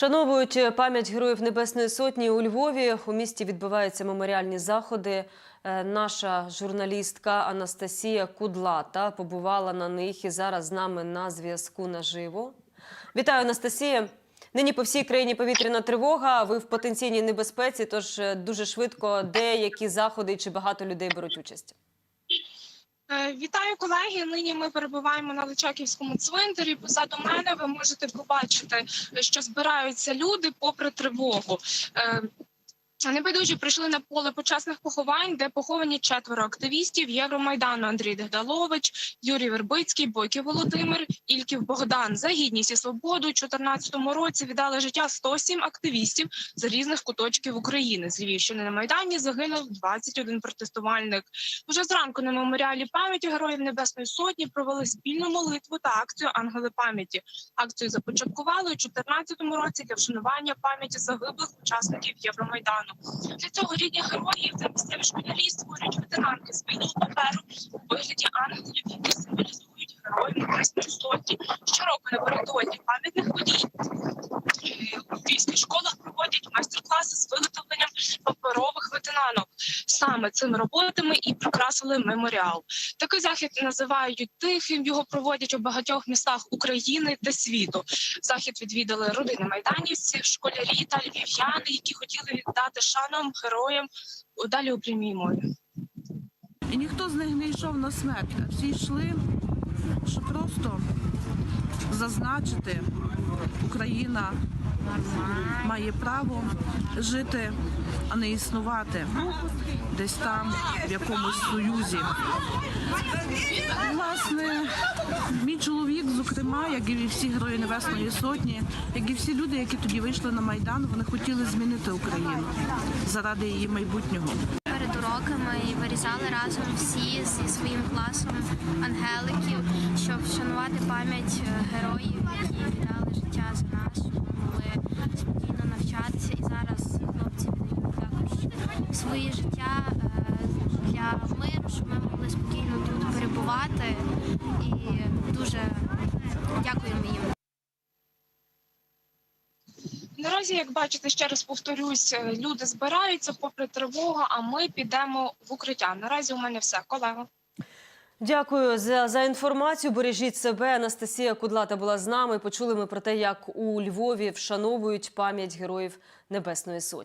Вшановують пам'ять героїв Небесної Сотні у Львові. У місті відбуваються меморіальні заходи. Е, Наша журналістка Анастасія Кудлата побувала на них і зараз з нами на зв'язку наживо. Вітаю, Анастасія. Нині по всій країні повітряна тривога. Ви в потенційній небезпеці, тож е, дуже швидко деякі заходи чи багато людей беруть участь. Е, Вітаю колеги. Нині ми перебуваємо на Личаківському цвинтарі. Позаду мене ви можете побачити, що збираються люди попри тривогу. Небайдужі прийшли на поле почесних поховань, де поховані четверо активістів Євромайдану Андрій Дегдалович, Юрій Вербицький, Бойків Володимир, Ільків Богдан. За гідність і свободу у 2014 році віддали життя 107 активістів з різних куточків України. З Львівщини на Майдані загинув 21 протестувальник. Уже зранку на меморіалі пам'яті Героїв Небесної Сотні провели спільну молитву та акцію Ангели пам'яті. Акцію започаткували у 2014 році для вшанування пам'яті загиблих учасників Євромайдану. Для цього рідні героїв та місцеві школярі створюють ветеранки з білого паперу у вигляді ангелів, які символізують героїв на Небесної Сотні. Щороку напередодні пам'ятних подій Саме цими роботами і прикрасили меморіал. Такий захід називають тихим. Його проводять у багатьох містах України та світу. Захід відвідали родини майданівців, школярі та львів'яни, які хотіли віддати шаном героям далі у прямій мові. І ніхто з них не йшов на смерть, а всі йшли, щоб просто зазначити, Україна має право жити, а не існувати десь там, в якомусь союзі. Власне, мій чоловік, зокрема, як і всі герої Небесної Сотні, як і всі люди, які тоді вийшли на Майдан, вони хотіли змінити Україну заради її майбутнього. перед уроками і вирізали разом всі зі своїм класом ангеликів, щоб вшанувати пам'ять е, героїв, які віддали життя за нас, щоб ми могли спокійно навчатися. І зараз хлопці віддають також своє життя е, для миру, щоб ми могли спокійно тут перебувати. І дуже дякуємо їм. Наразі, як бачите, ще раз повторюсь, е, люди збираються попри тривогу, а ми підемо в укриття. Наразі у мене все, колего. Дякую за, за інформацію. Бережіть себе. Анастасія Кудлата була з нами. Почули ми про те, як у Львові вшановують пам'ять героїв Небесної Сотні.